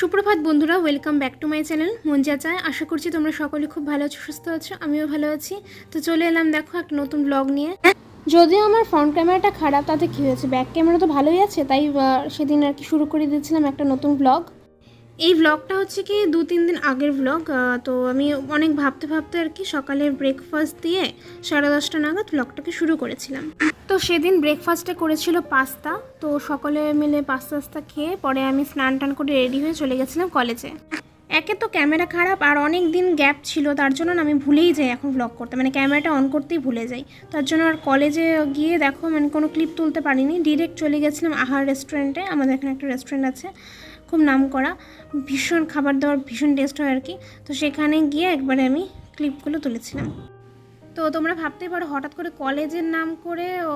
সুপ্রভাত বন্ধুরা welcome back to my channel মঞ্জা চায়। আশা করছি তোমরা সকলে খুব ভালো আছো, সুস্থ আছো, আমিও ভালো আছি। তো চলে এলাম দেখো একটা নতুন ব্লগ নিয়ে। যদিও আমার ফ্রন্ট ক্যামেরাটা খারাপ, তাতে কী হয়েছে? ব্যাক ক্যামেরা তো ভালোই আছে, তাই সেদিন আর কি শুরু করে দিয়েছিলাম একটা নতুন ব্লগ এই ব্লগটা হচ্ছে কি দু, তিন দিন আগের ব্লগ তো আমি অনেক ভাবতে ভাবতে আর কি সকালে ব্রেকফাস্ট দিয়ে সাড়ে দশটা নাগাদ ব্লগটাকে শুরু করেছিলাম। তো সেদিন ব্রেকফাস্টে করেছিল পাস্তা, তো সকলে মিলে পাস্তা টাস্তা খেয়ে পরে আমি স্নান টান করে রেডি হয়ে চলে গেছিলাম কলেজে একে তো ক্যামেরা খারাপ আর অনেক দিন গ্যাপ ছিল, তার জন্য আমি ভুলেই যাই এখন ব্লগ করতে মানে ক্যামেরাটা অন করতেই ভুলে যাই। তার জন্য আর কলেজে গিয়ে দেখো মানে কোনো ক্লিপ তুলতে পারিনি। ডিরেক্ট চলে গেছিলাম আহার রেস্টুরেন্টে আমাদের এখানে একটা রেস্টুরেন্ট আছে। খুব নাম করা ভীষণ খাবার দাবার, ভীষণ টেস্ট হয় আর কি। তো সেখানে গিয়ে একবারে আমি ক্লিপগুলো তুলেছিলাম। তো তোমরা ভাবতেই পারো, হঠাৎ করে কলেজের নাম করে ও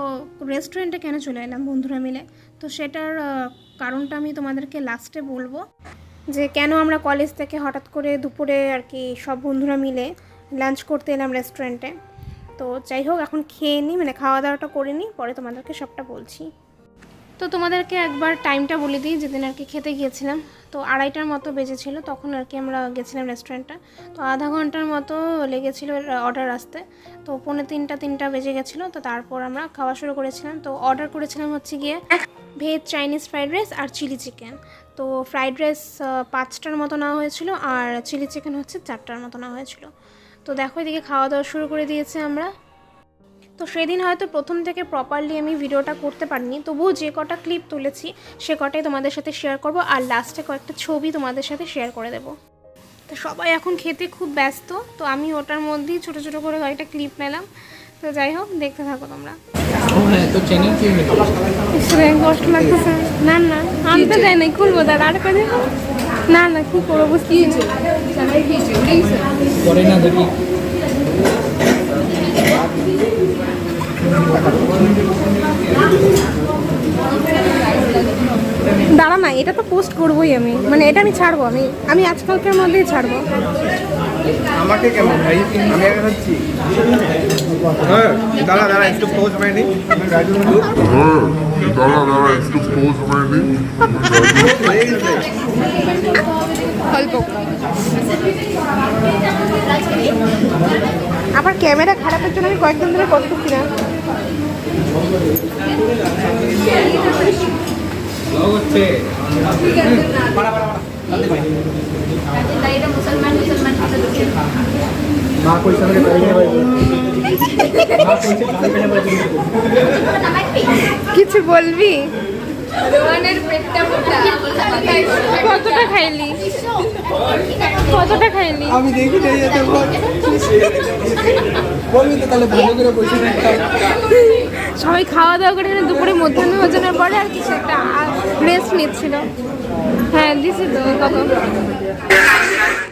রেস্টুরেন্টে কেন চলে এলাম বন্ধুরা মিলে? তো সেটার কারণটা আমি তোমাদেরকে লাস্টে বলব। যে কেন আমরা কলেজ থেকে হঠাৎ করে দুপুরে আর কি সব বন্ধুরা মিলে লাঞ্চ করতে এলাম রেস্টুরেন্টে তো যাই হোক, এখন খেয়ে নিই মানে খাওয়া দাওয়াটা করে নিই পরে তোমাদেরকে সবটা বলছি। তো তোমাদেরকে একবার টাইমটা বলে দিই, যেদিন আর কি খেতে গিয়েছিলাম। তো আড়াইটার মতো বেজেছিল, তখন আর কি আমরা গেছিলাম রেস্টুরেন্টটা তো আধা ঘণ্টার মতো লেগেছিল অর্ডার আসতে। তো পৌনে তিনটা তিনটা বেজে গেছিল, তো তারপর আমরা খাওয়া শুরু করেছিলাম। তো অর্ডার করেছিলাম হচ্ছে গিয়ে ভেজ চাইনিজ ফ্রাইড রাইস আর চিলি চিকেন তো ফ্রাইড রাইস পাঁচটার মতো নেওয়া হয়েছিল আর চিলি চিকেন হচ্ছে চারটার মতো নেওয়া হয়েছিল। তো দেখো এদিকে খাওয়া দাওয়া শুরু করে দিয়েছে আমরা। তো সেদিন হয়তো প্রথম থেকে প্রপারলি আমি ভিডিওটা করতে পারিনি। তবুও যে কটা ক্লিপ তুলেছি সে কটাই তোমাদের সাথে শেয়ার করব আর লাস্টে কয়েকটা ছবি তোমাদের সাথে শেয়ার করে দেব। তো সবাই এখন খেতে খুব ব্যস্ত তো আমি ওটার মধ্যেই ছোটো ছোটো করে কয়েকটা ক্লিপ নিলাম। তো যাই হোক দেখতে থাকো তোমরা। হ্যাঁ কষ্ট লাগতেছে। না না আনতে নাই খুলবো দাদা আর কাজে না না কি করব বুঝতে পরে না দেখি। দাঁড়া না, এটা তো পোস্ট করবোই আমি। মানে এটা আমি ছাড়বো, আমি আমি আজকালকার মধ্যেই ছাড়বো। আমাকে কেমন? ভাই আমি আগে হচ্ছি হ্যাঁ দাঁড়া দাঁড়া একটু পোজ মাইনি রাজু বন্ধু দাঁড়া একটু আবার ক্যামেরা খারাপের জন্য আমি কয়েকদিন ধরে করতেছি না। কিছু বলবি? কতটা খাইলি? কতটা খাইলি? আমি দেখি তাহলে ভালো করে সবাই খাওয়া দাওয়া করে দুপুরে মধ্যাহ্ন ভোজনের পরে আর কিছু একটা রেস্ট নিচ্ছিল। হ্যাঁ দিছি তো কত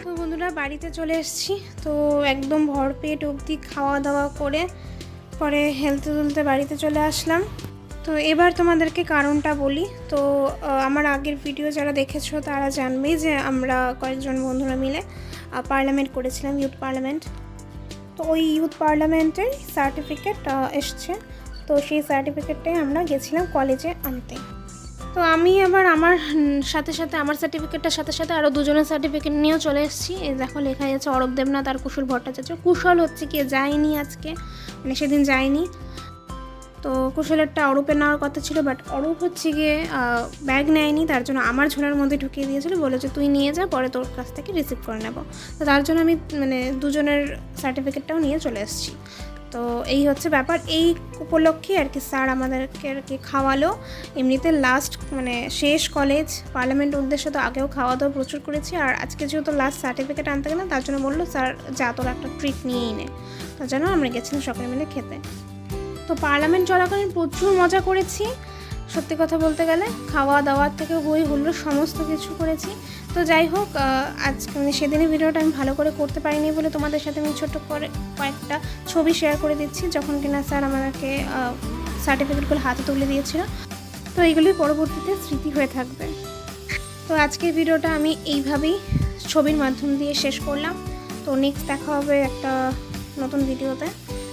তো বন্ধুরা, বাড়িতে চলে এসেছি। তো একদম ভরপেট অবধি খাওয়া দাওয়া করে পরে হেলতে তুলতে বাড়িতে চলে আসলাম। তো এবার তোমাদেরকে কারণটা বলি। তো আমার আগের ভিডিও যারা দেখেছ, তারা জানবেই যে আমরা কয়েকজন বন্ধুরা মিলে পার্লামেন্ট করেছিলাম ইউথ পার্লামেন্ট তো ওই ইউথ পার্লামেন্টের সার্টিফিকেট এসছে। তো সেই সার্টিফিকেটটাই আমরা গেছিলাম কলেজে আনতে। তো আমি আবার আমার সাথে সাথে, আমার সার্টিফিকেটটার সাথে সাথে আরও দুজনের সার্টিফিকেট নিয়েও চলে এসেছি। এই দেখো লেখা আছে অরব দেবনাথ আর কুশল ভট্টাচার্য। কুশল হচ্ছে কি যায়নি আজকে মানে সেদিন যায়নি। তো কুশলেরটা অরূপের নেওয়ার কথা ছিল বাট অরূপ হচ্ছে গিয়ে ব্যাগ নেয়নি, তার জন্য আমার ঝোলার মধ্যে ঢুকিয়ে দিয়েছিল, বলেছে তুই নিয়ে যা, পরে তোর কাছ থেকে রিসিভ করে নেব। তো তার জন্য আমি মানে দুজনের সার্টিফিকেটটাও নিয়ে চলে এসেছি। তো এই হচ্ছে ব্যাপার। এই উপলক্ষে আর কি স্যার আমাদেরকে আর কি খাওয়ালো। এমনিতে লাস্ট মানে শেষ কলেজ পার্লামেন্ট উদ্দেশ্যে তো আগেও খাওয়া দাওয়া প্রচুর করেছি। আর আজকে যেহেতু লাস্ট সার্টিফিকেট আনতে গেলাম, তার জন্য বলল, স্যার, যা তোর একটা ট্রিট নিয়েই নে। তার জন্য আমরা গেছিলাম সকলে মিলে খেতে। তো পার্লামেন্ট চলাকালীন প্রচুর মজা করেছি। সত্যি কথা বলতে গেলে খাওয়া দাওয়ার থেকে বই হুল্লো সমস্ত কিছু করেছি। তো যাই হোক আজকে মানে সেদিনের ভিডিওটা আমি ভালো করে করতে পারিনি বলে তোমাদের সাথে আমি ছোট করে কয়েকটা ছবি শেয়ার করে দিচ্ছি, যখন কিনা স্যার আমাকে সার্টিফিকেটগুলো হাতে তুলে দিয়েছিল। তো এইগুলি পরবর্তীতে স্মৃতি হয়ে থাকবে। তো আজকের ভিডিওটা আমি এইভাবেই ছবির মাধ্যম দিয়ে শেষ করলাম। তো নেক্সট দেখা হবে একটা নতুন ভিডিওতে।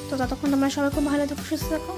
তো ততক্ষণ তোমরা সবাই খুব ভালো থাকো, সুস্থ থাকো।